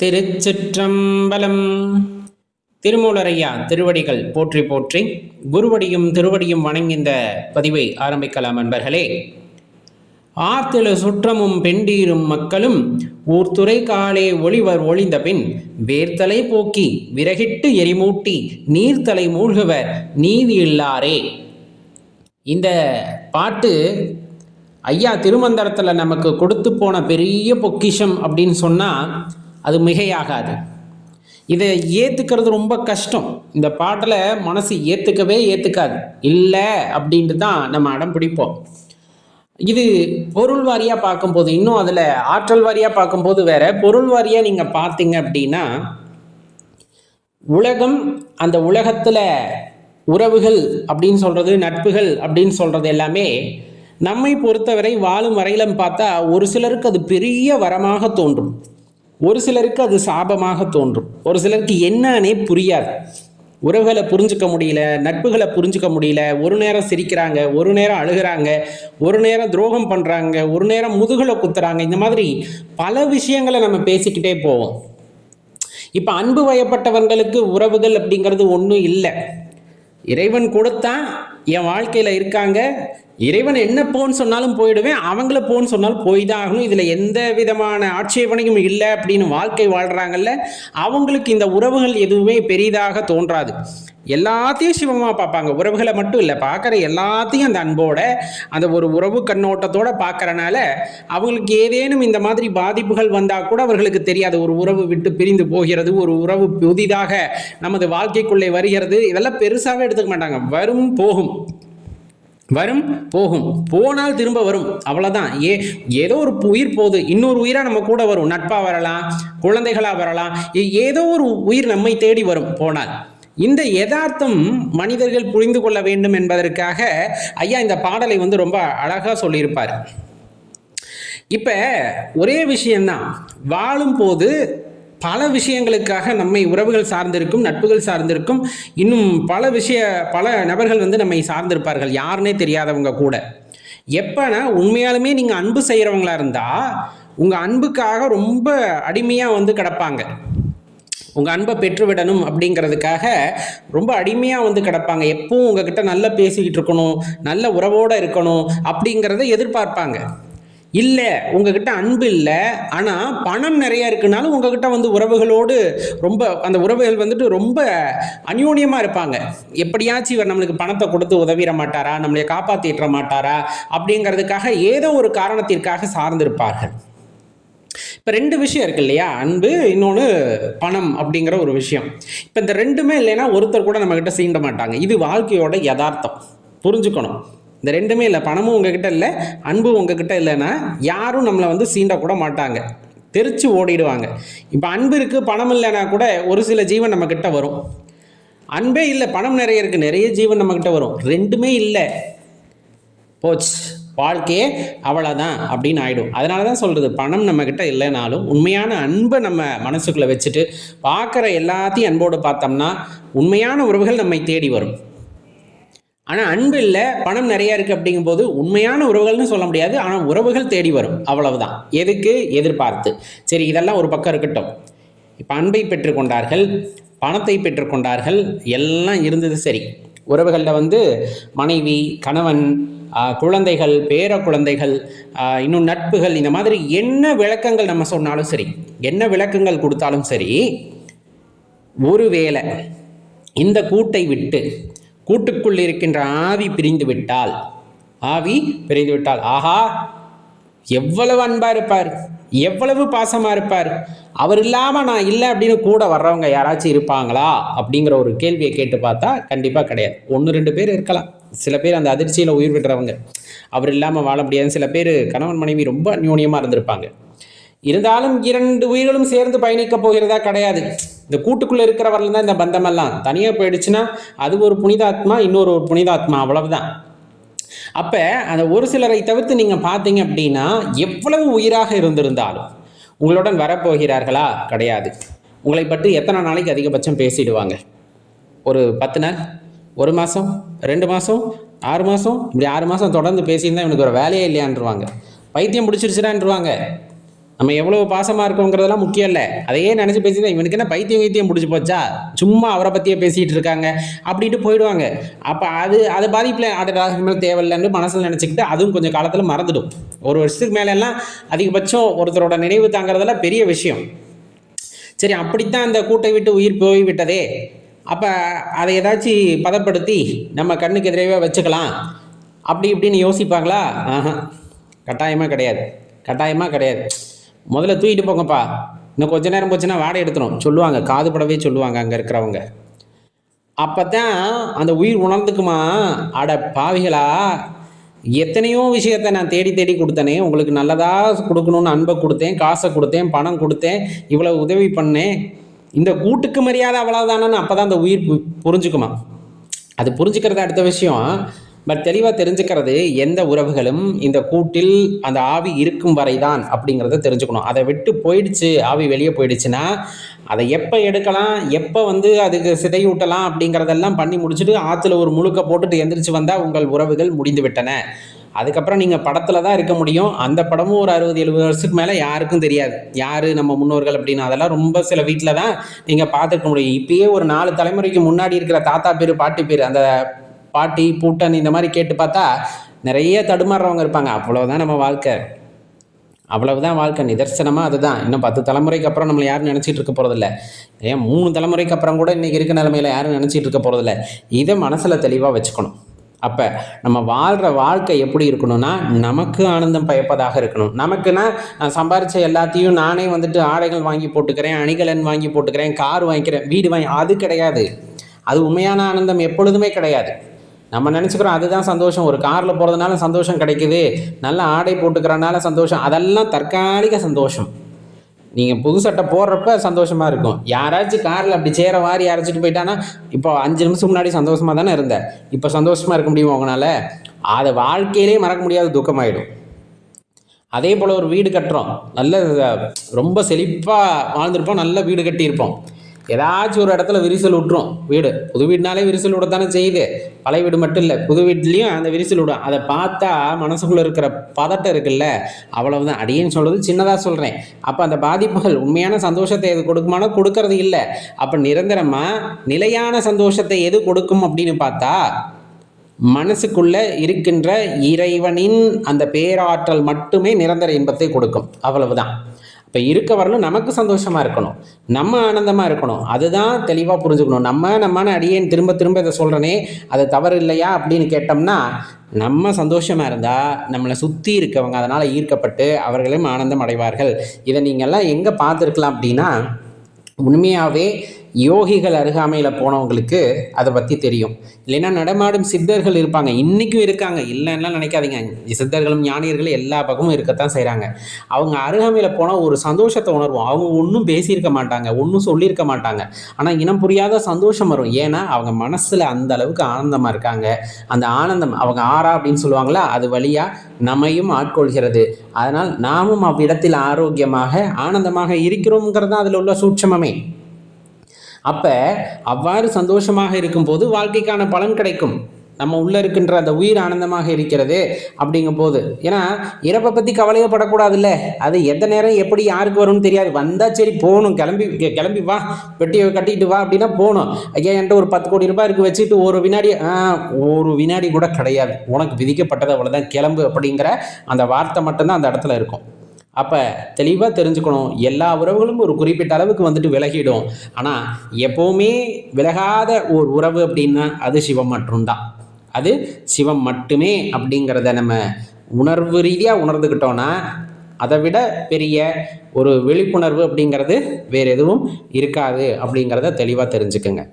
திருச்சிற்றம்பலம். திருமூலரையா திருவடிகள் போற்றி போற்றி குருவடியும் திருவடியும் வணங்கி இந்த பதிவை ஆரம்பிக்கலாம் அன்பர்களே. ஆத்தில சுற்றமும் பெண்டீரும் மக்களும் ஊர்த்துறை காலே ஒளிவர் ஒளிந்த பின் வேர்த்தலை போக்கி விறகிட்டு எரிமூட்டி நீர்த்தலை மூழ்குவர் நீதி இல்லாரே. இந்த பாட்டு ஐயா திருமந்தரத்தில் நமக்கு கொடுத்து போன பெரிய பொக்கிஷம் அப்படின்னு சொன்னால் அது மிகையாகாது. இதை ஏற்றுக்கிறது ரொம்ப கஷ்டம். இந்த பாட்டில் மனசு ஏற்றுக்கவே ஏற்றுக்காது இல்லை அப்படின்ட்டு தான் நம்ம அடம் பிடிப்போம். இது பொருள் வாரியாக பார்க்கும்போது இன்னும் அதில் ஆற்றல் வாரியாக பார்க்கும்போது வேற பொருள் வாரியாக நீங்கள் பார்த்தீங்க அப்படின்னா உலகம் அந்த உலகத்தில் உறவுகள் அப்படின்னு சொல்கிறது நட்புகள் அப்படின்னு சொல்கிறது எல்லாமே நம்மை பொறுத்தவரை வாழும் வரையிலும் பார்த்தா ஒரு சிலருக்கு அது பெரிய வரமாக தோன்றும். ஒரு சிலருக்கு அது சாபமாக தோன்றும். ஒரு சிலருக்கு என்னன்னே புரியாது. உறவுகளை புரிஞ்சுக்க முடியல நட்புகளை புரிஞ்சுக்க முடியல ஒரு நேரம் சிரிக்கிறாங்க ஒரு நேரம் அழுகிறாங்க ஒரு நேரம் துரோகம் பண்ணுறாங்க ஒரு நேரம் முதுகலை குத்துறாங்க இந்த மாதிரி பல விஷயங்களை நம்ம பேசிக்கிட்டே போவோம். இப்போ அன்பு வயப்பட்டவர்களுக்கு உறவுகள் அப்படிங்கிறது ஒன்றும் இல்லை. இறைவன் கொடுத்தான் என் வாழ்க்கையில் இருக்காங்க இறைவன் என்ன போன்னு சொன்னாலும் போயிடுவேன் அவங்கள போன்னு சொன்னாலும் போய் தான் ஆகணும். இதில் எந்த விதமான ஆட்சேபனையும் இல்லை அப்படின்னு வாழ்க்கை வாழ்கிறாங்கல்ல அவங்களுக்கு இந்த உறவுகள் எதுவுமே பெரிதாக தோன்றாது. எல்லாத்தையும் சிவமாக பார்ப்பாங்க. உறவுகளை மட்டும் இல்லை பார்க்குற எல்லாத்தையும் அந்த அன்போட அந்த ஒரு உறவு கண்ணோட்டத்தோடு பார்க்குறனால அவங்களுக்கு ஏதேனும் இந்த மாதிரி பாதிப்புகள் வந்தால் கூட அவர்களுக்கு தெரியாது. ஒரு உறவு விட்டு பிரிந்து போகிறது ஒரு உறவு புதிதாக நமது வாழ்க்கைக்குள்ளே வருகிறது. இதெல்லாம் பெருசாகவே எடுத்துக்க மாட்டாங்க. வரும் போகும். வரும் போகும். போனால் திரும்ப வரும். அவ்வளோதான் ஏ ஏதோ ஒரு உயிர் போகுது. இன்னொரு உயிராக நம்ம கூட வரும். நட்பாக வரலாம் குழந்தைகளாக வரலாம். ஏ- ஏதோ ஒரு உயிர் நம்மை தேடி வரும் போனால். இந்த யதார்த்தம் மனிதர்கள் புரிந்து கொள்ள வேண்டும் என்பதற்காக ஐயா இந்த பாடலை வந்து ரொம்ப அழகாக சொல்லியிருப்பார். இப்போ ஒரே விஷயம்தான். வாழும்போது பல விஷயங்களுக்காக நம்மை உறவுகள் சார்ந்திருக்கும் நட்புகள் சார்ந்திருக்கும் இன்னும் பல விஷய பல நபர்கள் வந்து நம்மை சார்ந்திருப்பார்கள் யாருன்னே தெரியாதவங்க கூட. எப்போனா உண்மையாலுமே நீங்கள் அன்பு செய்கிறவங்களா இருந்தால் உங்கள் அன்புக்காக ரொம்ப அடிமையாக வந்து கிடப்பாங்க. உங்கள் அன்பை பெற்றுவிடணும் அப்படிங்கிறதுக்காக ரொம்ப அடிமையாக வந்து கிடப்பாங்க. எப்பவும் உங்ககிட்ட நல்லா பேசிக்கிட்டு இருக்கணும் நல்ல உறவோடு இருக்கணும் அப்படிங்கிறத எதிர்பார்ப்பாங்க. இல்லை உங்ககிட்ட அன்பு இல்லை. ஆனால் பணம் நிறைய இருக்குனாலும் உங்ககிட்ட வந்து உறவுகளோடு ரொம்ப அந்த உறவுகள் வந்துட்டு ரொம்ப அந்யோன்யமாக இருப்பாங்க. எப்படியாச்சும் இவர் நம்மளுக்கு பணத்தை கொடுத்து உதவிட மாட்டாரா? நம்மளை காப்பாற்றிட மாட்டாரா? அப்படிங்கிறதுக்காக ஏதோ ஒரு காரணத்திற்காக சார்ந்திருப்பார்கள். இப்போ ரெண்டு விஷயம் இருக்கு இல்லையா? அன்பு இன்னொன்று பணம் அப்படிங்கிற ஒரு விஷயம். இப்போ இந்த ரெண்டுமே இல்லைன்னா ஒருத்தர் கூட நம்மக்கிட்ட சீண்ட மாட்டாங்க. இது வாழ்க்கையோட யதார்த்தம். புரிஞ்சுக்கணும். இந்த ரெண்டுமே இல்லை பணமும் உங்ககிட்ட இல்லை அன்பும் உங்ககிட்ட இல்லைன்னா யாரும் நம்மளை வந்து சீண்டக்கூட மாட்டாங்க. தெரிச்சு ஓடிடுவாங்க. இப்போ அன்பு இருக்குது பணம் இல்லைன்னா கூட ஒரு சில ஜீவன் நம்மக்கிட்ட வரும். அன்பே இல்லை பணம் நிறைய இருக்குது நிறைய ஜீவன் நம்மக்கிட்ட வரும். ரெண்டுமே இல்லை. போச்சு. வாழ்க்கையே அவ்வளோதான் அப்படின்னு ஆகிடும் அதனால தான் சொல்கிறது பணம் நம்மக்கிட்ட இல்லைனாலும் உண்மையான அன்பை நம்ம மனசுக்குள்ளே வச்சுட்டு பார்க்குற எல்லாத்தையும் அன்போடு பார்த்தோம்னா உண்மையான உறவுகள் நம்மை தேடி வரும். ஆனால் அன்பு இல்லை பணம் நிறையா இருக்குது அப்படிங்கும்போது உண்மையான உறவுகள்னு சொல்ல முடியாது. ஆனால் உறவுகள் தேடி வரும். அவ்வளவுதான். எதுக்கு? எதிர்பார்த்து. சரி இதெல்லாம் ஒரு பக்கம் இருக்கட்டும். இப்போ அன்பை பெற்றுக்கொண்டார்கள் பணத்தை பெற்றுக்கொண்டார்கள் எல்லாம் இருந்தது சரி. உறவுகளில் வந்து மனைவி கணவன் குழந்தைகள் பேர குழந்தைகள் இன்னும் நட்புகள் இந்த மாதிரி என்ன விளக்கங்கள் நம்ம சொன்னாலும் சரி என்ன விளக்கங்கள் கொடுத்தாலும் சரி ஒருவேளை இந்த கூட்டை விட்டு கூட்டுக்குள் இருக்கின்ற ஆவி பிரிந்து விட்டால் ஆவி பிரிந்து விட்டால் ஆஹா எவ்வளவு அன்பா இருப்பார் எவ்வளவு பாசமா இருப்பார் அவர் இல்லாம நான் இல்லை அப்படின்னு கூட வர்றவங்க யாராச்சும் இருப்பாங்களா அப்படிங்கிற ஒரு கேள்வியை கேட்டு பார்த்தா கண்டிப்பா கிடையாது. ஒன்று ரெண்டு பேர் இருக்கலாம். சில பேர் அந்த அதிர்ச்சியில் உயிர் விடுறவங்க. அவர் இல்லாமல் வாழ முடியாது. சில பேர் கணவன் மனைவி ரொம்ப அந்யோன்யமாக இருந்திருப்பாங்க. இருந்தாலும் இரண்டு உயிர்களும் சேர்ந்து பயணிக்க போகிறதா கிடையாது. இந்த கூட்டுக்குள்ள இருக்கிறவர்கள் தான் இந்த பந்தமெல்லாம். தனியாக போயிடுச்சுன்னா அது ஒரு புனிதாத்மா இன்னொரு ஒரு புனிதாத்மா. அவ்வளவுதான். அப்போ அந்த ஒரு சிலரை தவிர்த்து நீங்கள் பார்த்தீங்க அப்படின்னா எவ்வளவு உயிராக இருந்திருந்தாலும் உங்களுடன் வரப்போகிறார்களா? கிடையாது. உங்களை பற்றி எத்தனை நாளைக்கு அதிகபட்சம் பேசிடுவாங்க? ஒரு பத்து நாள்? ஒரு மாதம் ரெண்டு மாதம் ஆறு மாதம் இப்படி ஆறு மாதம் தொடர்ந்து பேசியிருந்தால் இவனுக்கு ஒரு வேலையே இல்லையான்ருவாங்க பைத்தியம் பிடிச்சிருச்சுடான்ருவாங்க நம்ம எவ்வளோ பாசமாக இருக்கோங்கிறதெல்லாம் முக்கியம் இல்லை. அதையே நினச்சி பேசி இவனுக்கு என்ன பைத்தியம் வைத்தியம் முடிச்சு போச்சா? சும்மா அவரை பற்றியே பேசிகிட்டு இருக்காங்க. அப்படின்ட்டு போயிடுவாங்க. அப்போ அது அது பாதிப்பில் அது மேலே தேவையில்லைன்னு மனசில் நினச்சிக்கிட்டு அதுவும் கொஞ்சம் காலத்தில் மறந்துடும். ஒரு வருஷத்துக்கு மேலே எல்லாம் அதிகபட்சம் ஒருத்தரோட நினைவு தாங்கிறதெல்லாம் பெரிய விஷயம். சரி அப்படித்தான் அந்த கூட்டை விட்டு உயிர் போய் விட்டதே அப்போ அதை ஏதாச்சும் பதப்படுத்தி நம்ம கண்ணுக்கு எதிரவே வச்சுக்கலாம். அப்படி இப்படின்னு யோசிப்பாங்களா? ஆஹா கட்டாயமாக கிடையாது. கட்டாயமாக கிடையாது. முதல்ல தூக்கிட்டு போங்கப்பா. இன்னும் கொஞ்ச நேரம் போச்சுன்னா வாடகை எடுத்துரும். சொல்லுவாங்க காது படவே சொல்லுவாங்க அங்கே இருக்கிறவங்க. அப்போ தான் அந்த உயிர் உணர்ந்துக்குமா? அட பாவிகளா எத்தனையோ விஷயத்த நான் தேடி தேடி கொடுத்தனே உங்களுக்கு நல்லதாக கொடுக்கணும்னு அன்பை கொடுத்தேன் காசை கொடுத்தேன் பணம் கொடுத்தேன் இவ்வளோ உதவி பண்ணேன். இந்த கூட்டுக்கு மரியாதை அவ்வளோதானன்னு அப்போ தான் அந்த உயிர் பு- புரிஞ்சுக்குமா. அது புரிஞ்சுக்கிறது அடுத்த விஷயம். பட் தெளிவாக தெரிஞ்சுக்கிறது எந்த உறவுகளும் இந்த கூட்டில் அந்த ஆவி இருக்கும் வரை தான் அப்படிங்கிறத தெரிஞ்சுக்கணும். அதை விட்டு போயிடுச்சு ஆவி வெளியே போயிடுச்சுன்னா அதை எப்போ எடுக்கலாம் எப்போ வந்து அதுக்கு சிதையூட்டலாம் அப்படிங்கிறதெல்லாம் பண்ணி முடிச்சுட்டு ஆற்றுல ஒரு முழுக்க போட்டுட்டு எந்திரிச்சு வந்தால் உங்கள் உறவுகள் முடிந்து விட்டன அதுக்கப்புறம் நீங்கள் படத்தில் தான் இருக்க முடியும். அந்த படமும் ஒரு அறுபது எழுபது வருஷத்துக்கு மேலே யாருக்கும் தெரியாது. யார் நம்ம முன்னோர்கள் அப்படின்னு அதெல்லாம் ரொம்ப சில வீட்டில் தான் நீங்கள் பார்த்துருக்க முடியும். இப்பயே ஒரு நாலு தலைமுறைக்கு முன்னாடி இருக்கிற தாத்தா பேர் பாட்டி பேர் அந்த பாட்டி பூட்டன் இந்த மாதிரி கேட்டு பார்த்தா நிறைய தடுமாறுறவங்க இருப்பாங்க. அவ்வளோதான் நம்ம வாழ்க்கை. அவ்வளவுதான் வாழ்க்கை. நிதர்சனமாக அதுதான். இன்னும் பத்து தலைமுறைக்கு அப்புறம் நம்மளை யாரும் நினச்சிட்டு இருக்க போகிறதில்ல ஏன் மூணு தலைமுறைக்கு அப்புறம் கூட இன்றைக்கி இருக்க நிலமையில யாரும் நினச்சிட்டு இருக்க போகிறதில்ல இதை மனசில் தெளிவாக வச்சுக்கணும். அப்போ நம்ம வாழ்கிற வாழ்க்கை எப்படி இருக்கணும்னா நமக்கு ஆனந்தம் பயப்பதாக இருக்கணும். நமக்குன்னா நான் சம்பாரித்த எல்லாத்தையும் நானே வந்துட்டு ஆடைகள் வாங்கி போட்டுக்கிறேன் அணிகலன் வாங்கி போட்டுக்கிறேன் கார் வாங்கிக்கிறேன் வீடு வாங்கி அது கிடையாது. அது உண்மையான ஆனந்தம் எப்பொழுதுமே கிடையாது. நம்ம நினச்சிக்கிறோம் அதுதான் சந்தோஷம். ஒரு காரில் போகிறதுனால சந்தோஷம் கிடைக்குது. நல்ல ஆடை போட்டுக்கிறனால சந்தோஷம். அதெல்லாம் தற்காலிக சந்தோஷம். நீங்கள் புது சட்டை போடுறப்ப சந்தோஷமாக இருக்கும். யாராச்சும் காரில் அப்படி சேர வாரி அரைச்சிட்டு போயிட்டானா இப்போ அஞ்சு நிமிஷம் முன்னாடி சந்தோஷமாக தானே இருந்தேன் இப்போ சந்தோஷமாக இருக்க முடியுமா உங்களால்? அதை வாழ்க்கையிலே மறக்க முடியாத துக்கமாயிடும். அதே போல் ஒரு வீடு கட்டுறோம். நல்ல ரொம்ப செழிப்பாக வாழ்ந்திருப்போம். நல்ல வீடு கட்டியிருப்போம். ஏதாச்சும் ஒரு இடத்துல விரிசல் விட்டுரும் வீடு. புது வீடுனாலே விரிசல் விடத்தானே செய்யுது. பழைய வீடு மட்டும் இல்லை புது வீட்லேயும் அந்த விரிசல் விடும் அதை பார்த்தா மனசுக்குள்ளே இருக்கிற பதட்டம் இருக்குல்ல? அவ்வளவுதான். அடியேன்னு சொல்கிறது சின்னதாக சொல்கிறேன் அப்போ அந்த பாதிப்புகள் உண்மையான சந்தோஷத்தை எது கொடுக்குமானோ கொடுக்கறது இல்லை. அப்போ நிரந்தரமாக நிலையான சந்தோஷத்தை எது கொடுக்கும் அப்படின்னு பார்த்தா மனசுக்குள்ள இருக்கின்ற இறைவனின் அந்த பேராற்றல் மட்டுமே நிரந்தர இன்பத்தை கொடுக்கும். அவ்வளவுதான். இப்போ இருக்க வரலும் நமக்கு சந்தோஷமாக இருக்கணும். நம்ம ஆனந்தமாக இருக்கணும். அதுதான் தெளிவாக புரிஞ்சுக்கணும். நம்ம நம்மான அடியேன் திரும்ப திரும்ப இதை சொல்கிறனே அது தவறு இல்லையா அப்படின்னு கேட்டோம்னா நம்ம சந்தோஷமாக இருந்தால் நம்மளை சுற்றி இருக்கவங்க அதனால் ஈர்க்கப்பட்டு அவர்களும் ஆனந்தம் அடைவார்கள். இதை நீங்கள்லாம் எங்கே பார்த்துருக்கலாம் அப்படின்னா உண்மையாகவே யோகிகள் அருகாமையில் போனவங்களுக்கு அதை பற்றி தெரியும். இல்லைன்னா நடமாடும் சித்தர்கள் இருப்பாங்க. இன்றைக்கும் இருக்காங்க. இல்லைன்னா நினைக்காதீங்க. சித்தர்களும் ஞானியர்களும் எல்லா பக்கமும் இருக்கத்தான் செய்கிறாங்க அவங்க அருகாமையில் போனால் ஒரு சந்தோஷத்தை உணர்வோம். அவங்க ஒன்றும் பேசியிருக்க மாட்டாங்க. ஒன்றும் சொல்லியிருக்க மாட்டாங்க. ஆனால் இனம் புரியாத சந்தோஷம் வரும். ஏன்னா அவங்க மனசில் அந்த அளவுக்கு ஆனந்தமாக இருக்காங்க. அந்த ஆனந்தம் அவங்க ஆறா அப்படின்னு சொல்லுவாங்களா? அது வழியாக நம்மையும் ஆட்கொள்கிறது. அதனால் நாமும் அவ்விடத்தில் ஆரோக்கியமாக ஆனந்தமாக இருக்கிறோங்கிறது தான் அதில் உள்ள சூட்சமமே. அப்போ அவ்வாறு சந்தோஷமாக இருக்கும்போது வாழ்க்கைக்கான பலன் கிடைக்கும். நம்ம உள்ளே இருக்கின்ற அந்த உயிர் ஆனந்தமாக இருக்கிறது அப்படிங்கும் போது ஏன்னா இறப்பை பற்றி கவலையே படக்கூடாதுல்ல அது எந்த நேரம் எப்படி யாருக்கு வரும்னு தெரியாது. வந்தால் சரி போகணும். கிளம்பி கிளம்பி வா. பெட்டியை கட்டிட்டு வா அப்படின்னா போகணும். ஐயா என்கிட்ட ஒரு பத்து கோடி ரூபாய் இருக்குது வச்சுட்டு ஒரு வினாடி ஒரு வினாடி கூட கிடையாது. உனக்கு விதிக்கப்பட்டது அவ்வளோதான் கிளம்பு அப்படிங்கிற அந்த வார்த்தை மட்டும்தான் அந்த இடத்துல இருக்கும். அப்போ தெளிவாக தெரிஞ்சுக்கணும். எல்லா உறவுகளும் ஒரு குறிப்பிட்ட அளவுக்கு வந்துட்டு விலகிடும். ஆனால் எப்போவுமே விலகாத ஒரு உறவு அப்படின்னா அது சிவம் மட்டும்தான். அது சிவம் மட்டுமே அப்படிங்கிறத நம்ம உணர்வு ரீதியாக உணர்ந்துக்கிட்டோன்னா அதை விட பெரிய ஒரு விழிப்புணர்வு அப்படிங்கிறது வேறு எதுவும் இருக்காது அப்படிங்கிறத தெளிவாக தெரிஞ்சுக்கங்க.